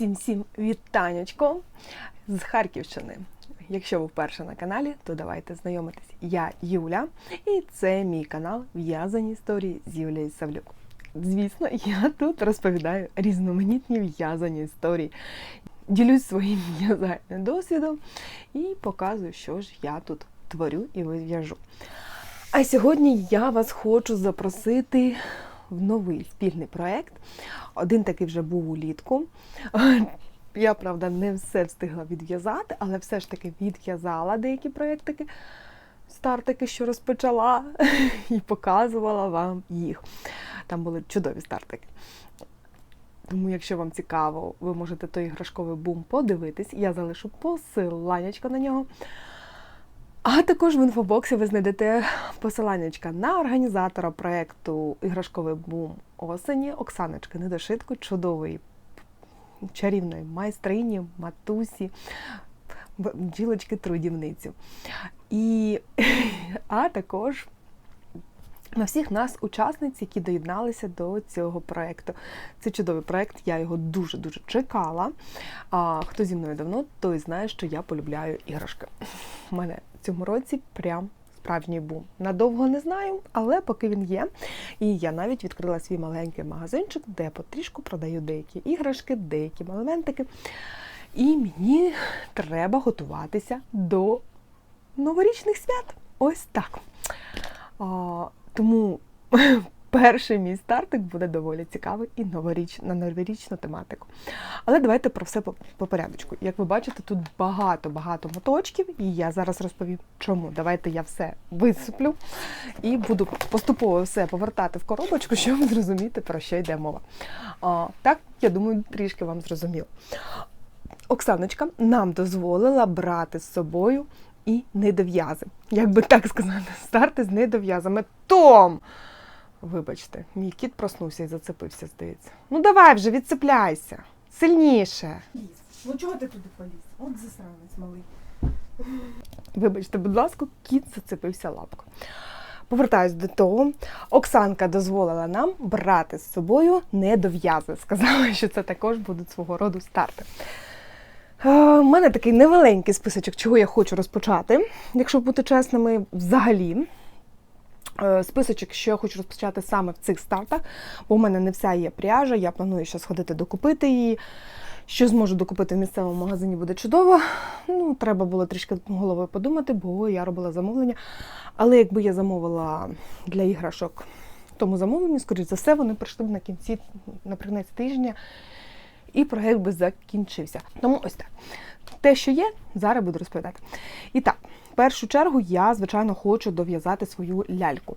Всім-всім вітанечко з Харківщини. Якщо ви вперше на каналі, то давайте знайомитись. Я Юля, і це мій канал В'язані історії з Юлією Савлюк. Звісно, я тут розповідаю різноманітні в'язані історії, ділюсь своїм в'язальним досвідом і показую, що ж я тут творю і вив'яжу. А сьогодні я вас хочу запросити в новий спільний проект. Один такий вже був улітку. Я, правда, не все встигла відв'язати, але все ж таки відв'язала деякі проєктики, стартики, що розпочала, і показувала вам їх. Там були чудові стартики. Тому, якщо вам цікаво, ви можете той іграшковий бум подивитись. Я залишу посиланнячко на нього. А також в інфобоксі ви знайдете посиланнячка на організатора проєкту Іграшковий бум осені Оксаночки Недошитку, чудової чарівної майстрині, матусі, бджілочки трудівницю. І, а також на всіх нас, учасниць, які доєдналися до цього проєкту. Це чудовий проєкт, я його дуже-дуже чекала. А хто зі мною давно, той знає, що я полюбляю іграшки. У мене цьому році прям справжній бум. Надовго не знаю, але поки він є. І я навіть відкрила свій маленький магазинчик, де потрішку продаю деякі іграшки, деякі елементики. І мені треба готуватися до новорічних свят. Ось так. А, тому перший мій стартик буде доволі цікавий і новоріч, на новорічну тематику. Але давайте про все по, по порядочку. Як ви бачите, тут багато-багато моточків, і я зараз розповім, чому. Давайте я все висиплю і буду поступово все повертати в коробочку, щоб зрозуміти, про що йде мова. А, так, я думаю, трішки вам зрозуміло. Оксаночка нам дозволила брати з собою і недов'язи. Як би так сказати, старти з недов'язами. Том! Вибачте, мій кіт проснувся і зацепився, здається. Ну давай вже, відцепляйся. Сильніше. Ну чого ти туди поліз? От засранець малий. Вибачте, будь ласка, кіт зацепився лапкою. Повертаюсь до того. Оксанка дозволила нам брати з собою недов'язи. Сказала, що це також будуть свого роду старти. У мене такий невеленький списочок, чого я хочу розпочати, якщо бути чесними, взагалі. Е, Списочок, що я хочу розпочати саме в цих стартах, бо в мене не вся є пряжа, я планую ще сходити докупити її. Що зможу докупити в місцевому магазині буде чудово. Ну, треба було трішки головою подумати, бо я робила замовлення. Але якби я замовила для іграшок тому замовленню, скоріш за все, вони прийшли б на кінці, наприкінці тижня, і проєкт би закінчився. Тому ось так. Те, що є, зараз буду розповідати. І так, першу чергу я, звичайно, хочу дов'язати свою ляльку.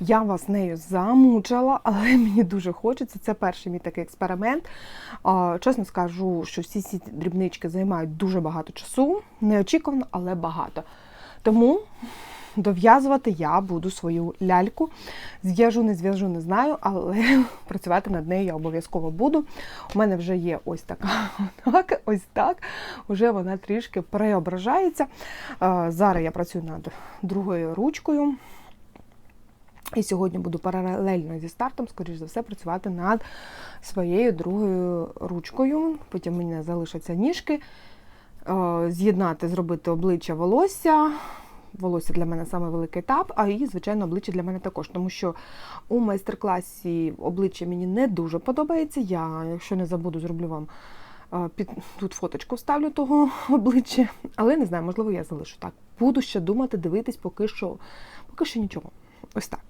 Я вас нею замучила, але мені дуже хочеться. Це перший мій такий експеримент. Чесно скажу, що всі ці дрібнички займають дуже багато часу. Неочікувано, але багато. Тому дов'язувати я буду свою ляльку. Зв'яжу, не зв'яжу, не знаю, але працювати над нею я обов'язково буду. У мене вже є ось така, так, ось так. Уже вона трішки преображається. Е, Зараз я працюю над другою ручкою. І сьогодні буду паралельно зі стартом, скоріш за все, працювати над своєю другою ручкою. Потім мені залишаться ніжки, е, з'єднати, зробити обличчя волосся. Волосся для мене саме великий етап, а і, звичайно, обличчя для мене також, тому що у майстер-класі обличчя мені не дуже подобається. Я, якщо не забуду, зроблю вам е, під тут фоточку вставлю того обличчя, але не знаю, можливо, я залишу так. Буду ще думати, дивитись, поки що, поки що нічого. Ось так.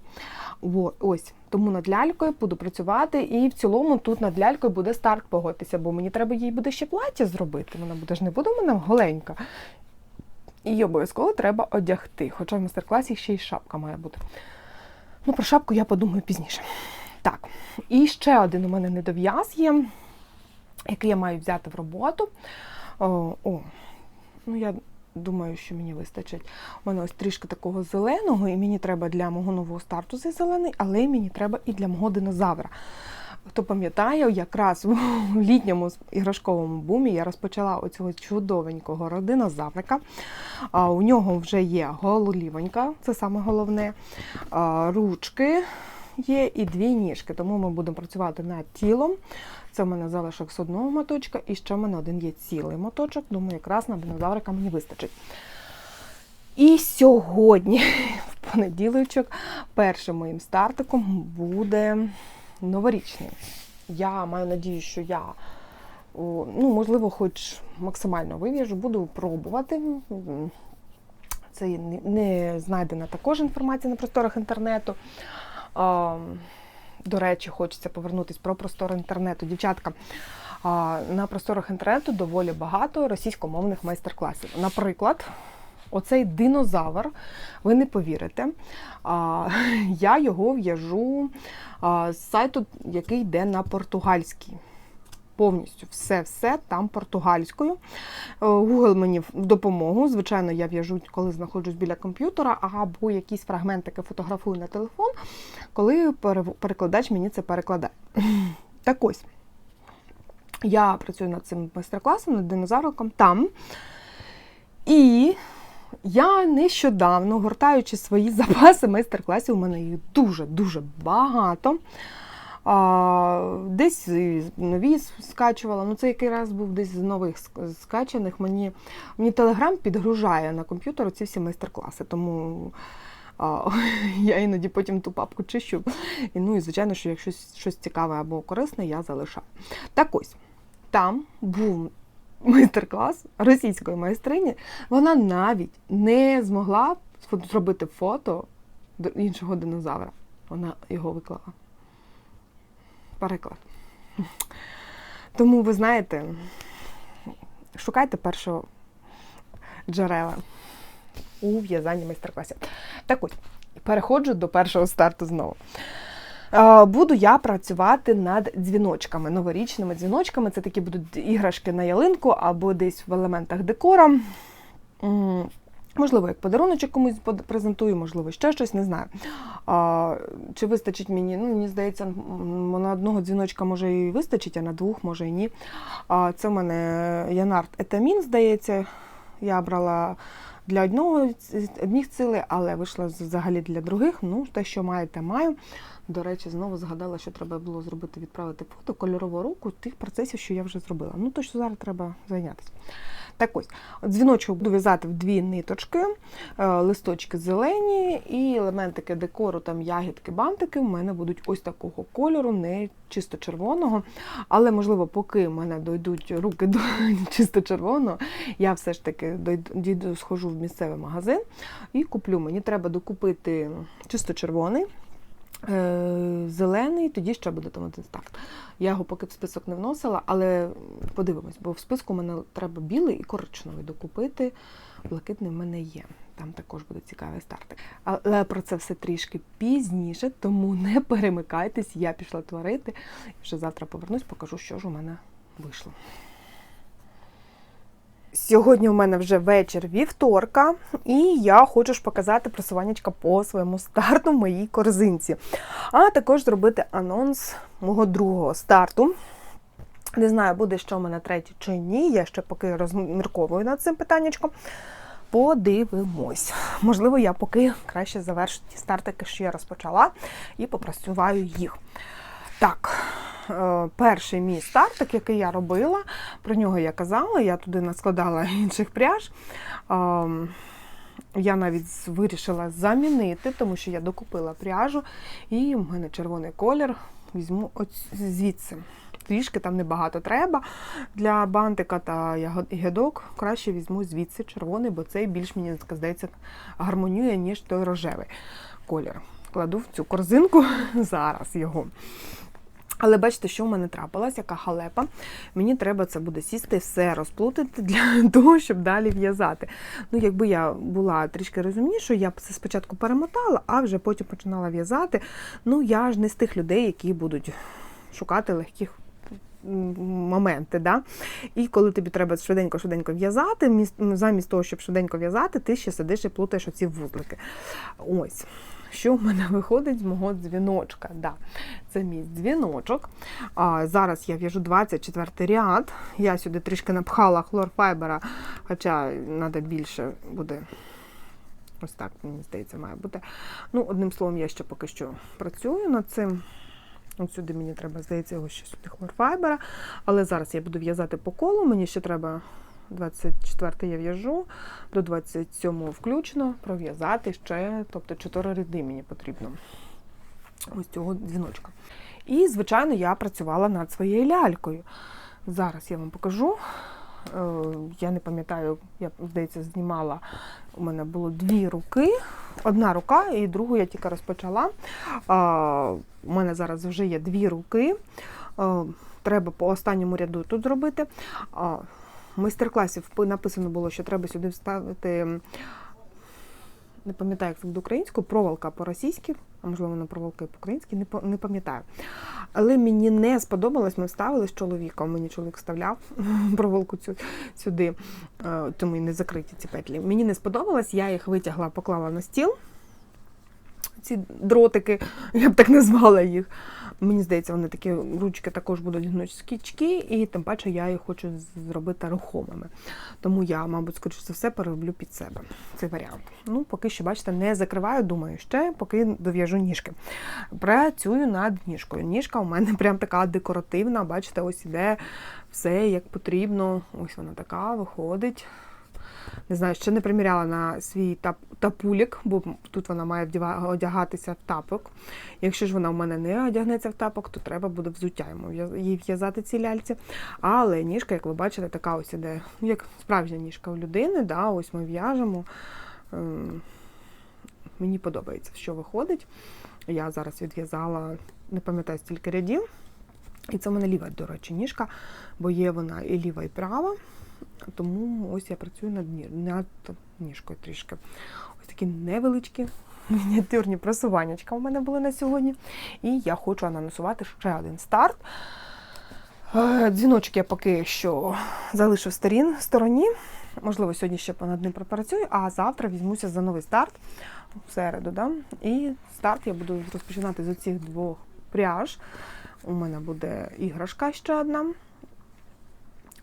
О, ось, тому над лялькою буду працювати, і в цілому тут над лялькою буде старт погодитися, бо мені треба їй буде ще плаття зробити. Вона буде ж не буде у мене голенька. І обов'язково треба одягти. Хоча в майстер-класі ще й шапка має бути. Ну, про шапку я подумаю пізніше. Так, і ще один у мене недов'яз є, який я маю взяти в роботу. О, о, ну я думаю, що мені вистачить. У мене ось трішки такого зеленого, і мені треба для мого нового старту цей зелений, але мені треба і для мого динозавра. Хто пам'ятає, якраз в літньому іграшковому бумі я розпочала оцього чудовенького родинозаврика. А, У нього вже є гололівонька, це саме головне, ручки є і дві ніжки. Тому ми будемо працювати над тілом. Це в мене залишок з одного моточка, і ще в мене один є цілий моточок. Думаю, якраз на динозаврика мені вистачить. І сьогодні, в понеділочок, першим моїм стартиком буде новорічний. Я маю надію, що я ну, можливо, хоч максимально вив'яжу, буду пробувати. Це не- знайдена також інформація на просторах інтернету. До речі, хочеться повернутися про простори інтернету. Дівчатка, на просторах інтернету доволі багато російськомовних майстер-класів. Наприклад, оцей динозавр, ви не повірите. Я його в'яжу з сайту, який йде на португальський. Повністю все-все там португальською. Е, Google мені в допомогу. Звичайно, я в'яжу, коли знаходжусь біля комп'ютера, або якісь фрагментики фотографую на телефон, коли перекладач мені це перекладає. Так ось. Я працюю над цим майстер-класом, над динозавриком там. І я нещодавно, гортаючи свої запаси майстер-класів, у мене їх дуже-дуже багато. А, десь нові скачувала. Ну, це який раз був десь з нових ск- скачаних. Мені, мені Телеграм підгружає на комп'ютер ці всі майстер-класи. Тому а, я іноді потім ту папку чищу. І, ну і звичайно, що якщо щось цікаве або корисне, я залишаю. Так ось, там був майстер-клас російської майстрині. Вона навіть не змогла зробити фото іншого динозавра. Вона його виклала. Переклад. Тому ви знаєте, шукайте першого джерела у в'язанні майстер-класів. Так ось, переходжу до першого старту знову. Буду я працювати над дзвіночками, новорічними дзвіночками. Це такі будуть іграшки на ялинку або десь в елементах декора. Можливо, як подаруночок комусь презентую, можливо, ще щось, не знаю. А, чи вистачить мені? Ну, мені здається, на одного дзвіночка може і вистачить, а на двох може і ні. А, це в мене Янард Етамін, здається. Я брала для одного одних цілей, але вийшла взагалі для других. Ну, те, що маєте, маю. До речі, знову згадала, що треба було зробити, відправити фото, кольорову руку тих процесів, що я вже зробила. Ну, то що зараз треба зайнятися. Так ось, дзвіночок буду в'язати в дві ниточки, е, листочки зелені і елементики декору, там ягідки, бантики в мене будуть ось такого кольору, не чисто червоного. Але, можливо, поки в мене дойдуть руки до чисто червоного, я все ж таки дійду, схожу в місцевий магазин і куплю. Мені треба докупити чисто червоний. Е, Зелений, тоді ще буде там один старт. Я його поки в список не вносила, але подивимось, бо в списку мене треба білий і коричневий докупити. Блакитний в мене є. Там також буде цікавий стартик. Але про це все трішки пізніше, тому не перемикайтесь, я пішла творити. Вже завтра повернусь, покажу, що ж у мене вийшло. Сьогодні у мене вже вечір вівторка, і я хочу ж показати просуваннячка по своєму старту в моїй корзинці. А також зробити анонс мого другого старту. Не знаю, буде що в мене третій чи ні. Я ще поки розмірковую над цим питаннячком. Подивимось. Можливо, я поки краще завершу ті стартики, що я розпочала, і попрацюваю їх. Так, перший мій стартик, який я робила, про нього я казала, я туди наскладала інших пряж. Ем, Я навіть вирішила замінити, тому що я докупила пряжу, і в мене червоний колір. Візьму звідси. Трішки там небагато треба для бантика та ягод- Краще візьму звідси червоний, бо цей більш мені здається гармонює, ніж той рожевий колір. Кладу в цю корзинку зараз його. Але бачите, що в мене трапилось, яка халепа. Мені треба це буде сісти, все розплутати для того, щоб далі в'язати. Ну, якби я була трішки розумнішою, я б це спочатку перемотала, а вже потім починала в'язати. Ну, я ж не з тих людей, які будуть шукати легких моменти. Да? І коли тобі треба швиденько-швиденько в'язати, замість того, щоб швиденько в'язати, ти ще сидиш і плутаєш оці вузлики. Ось. Що в мене виходить з мого дзвіночка? Да, це мій дзвіночок. А, зараз я в'яжу 24 ряд. Я сюди трішки напхала хлорфайбера, хоча треба більше буде. Ось так, мені здається, має бути. Ну, одним словом, я ще поки що працюю над цим. От сюди мені треба, здається, його ще сюди хлорфайбера. Але зараз я буду в'язати по колу. Мені ще треба 24 я в'яжу, до 27 включно пров'язати ще, тобто 4 ряди мені потрібно. Ось цього дзвіночка. І, звичайно, я працювала над своєю лялькою. Зараз я вам покажу. Е, Я не пам'ятаю, я, здається, знімала. У мене було дві руки. Одна рука, і другу я тільки розпочала. У мене зараз вже є дві руки. Е, Треба по останньому ряду тут зробити. А, В майстер-класі впи- написано було, що треба сюди вставити. Не пам'ятаю, як це буде українською, проволока по-російськи, а можливо, вона проволока і по-українськи, не, не пам'ятаю. Але мені не сподобалось, ми вставили з чоловіком. Мені чоловік вставляв проволоку цю сюди, е, тому і не закриті ці петлі. Мені не сподобалось, я їх витягла, поклала на стіл. Ці дротики, я б так назвала їх. Мені здається, вони такі ручки також будуть гнучкічки, і тим паче я їх хочу зробити рухомими. Тому я, мабуть, скоріше за все, перероблю під себе цей варіант. Ну, поки що, бачите, не закриваю, думаю, ще поки дов'яжу ніжки. Працюю над ніжкою. Ніжка у мене прям така декоративна, бачите, ось іде все як потрібно. Ось вона така виходить. Не знаю, ще не приміряла на свій тап, тапулік, бо тут вона має одягатися в тапок. Якщо ж вона в мене не одягнеться в тапок, то треба буде взуття йому їй в'язати ці ляльці. Але ніжка, як ви бачите, така ось іде, ну, як справжня ніжка у людини. Да, ось ми в'яжемо. Ем, Мені подобається, що виходить. Я зараз відв'язала, не пам'ятаю стільки рядів. І це в мене ліва, до речі, ніжка, бо є вона і ліва, і права. Тому ось я працюю над, над ніжкою трішки. Ось такі невеличкі мініатюрні просуваннячка у мене були на сьогодні. І я хочу анонсувати ще один старт. Е, Дзвіночок я поки що залишу в сторін, стороні. Можливо, сьогодні ще над ним пропрацюю, а завтра візьмуся за новий старт в середу. Да? І старт я буду розпочинати з оцих двох пряж. У мене буде іграшка ще одна.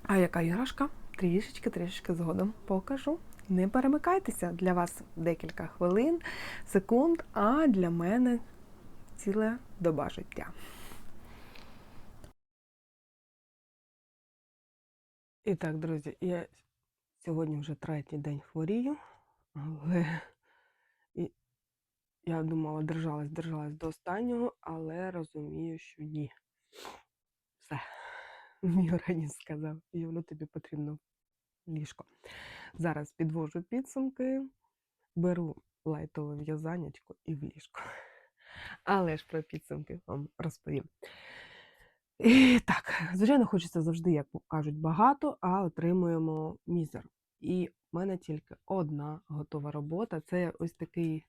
А яка іграшка? Трішечки, трішечки згодом покажу. Не перемикайтеся, для вас декілька хвилин, секунд, а для мене ціле доба життя. І так, друзі, я сьогодні вже третій день хворію, але і я думала, держалась, держалась до останнього, але розумію, що ні. Все. Мій організм сказав, воно тобі потрібно ліжко. Зараз підвожу підсумки, беру лайтове в'язанячко і в ліжко. Але ж про підсумки вам розповім. І так, звичайно, хочеться завжди, як кажуть, багато, а отримуємо мізер. І в мене тільки одна готова робота. Це ось такий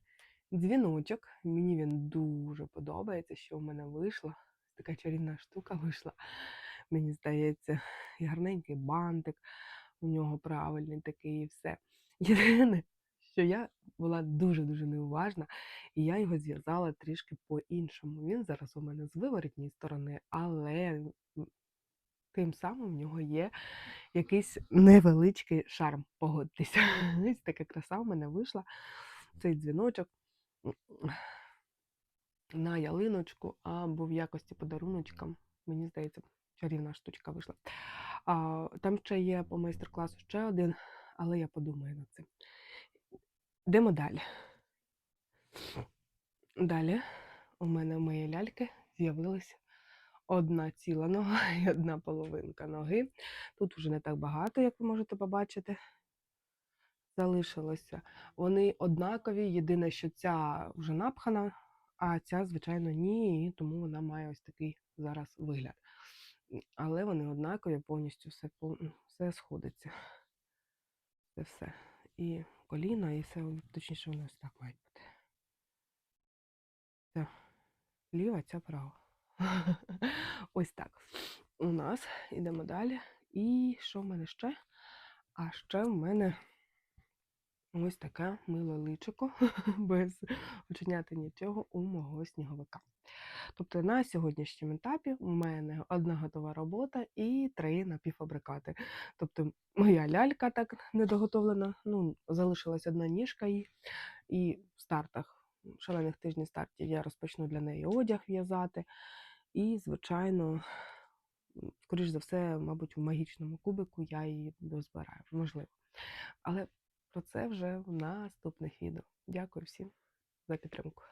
дзвіночок. Мені він дуже подобається, що в мене вийшло. Така чарівна штука вийшла. Мені здається, і гарненький бантик у нього правильний такий і все. Єдине, що я була дуже-дуже неуважна, і я його зв'язала трішки по-іншому. Він зараз у мене з виворітньої сторони, але тим самим в нього є якийсь невеличкий шарм, погодьтеся. Ось така краса в мене вийшла. Цей дзвіночок на ялиночку або в якості подаруночка. Мені здається, чарівна штучка вийшла. А, там ще є по майстер-класу ще один, але я подумаю над цим. Йдемо далі. Далі у мене в моєї ляльки з'явилася одна ціла нога і одна половинка ноги. Тут вже не так багато, як ви можете побачити. Залишилося. Вони однакові, єдине, що ця вже напхана, а ця, звичайно, ні, тому вона має ось такий зараз вигляд. Але вони однакові, повністю все, все сходиться. Це все. І коліна, і все, точніше, воно ось так має бути. Це ліва, ця права. Ось так. У нас ідемо далі. І що в мене ще? А ще в мене ось таке миле личико без оченяти нічого у мого сніговика. Тобто на сьогоднішньому етапі у мене одна готова робота і три напівфабрикати. Тобто моя лялька так недоготовлена, ну, залишилась одна ніжка і, і в стартах, шалених тижнів стартів я розпочну для неї одяг в'язати. І, звичайно, скоріш за все, мабуть, у магічному кубику я її дозбираю, можливо. Але про це вже в наступних відео. Дякую всім за підтримку.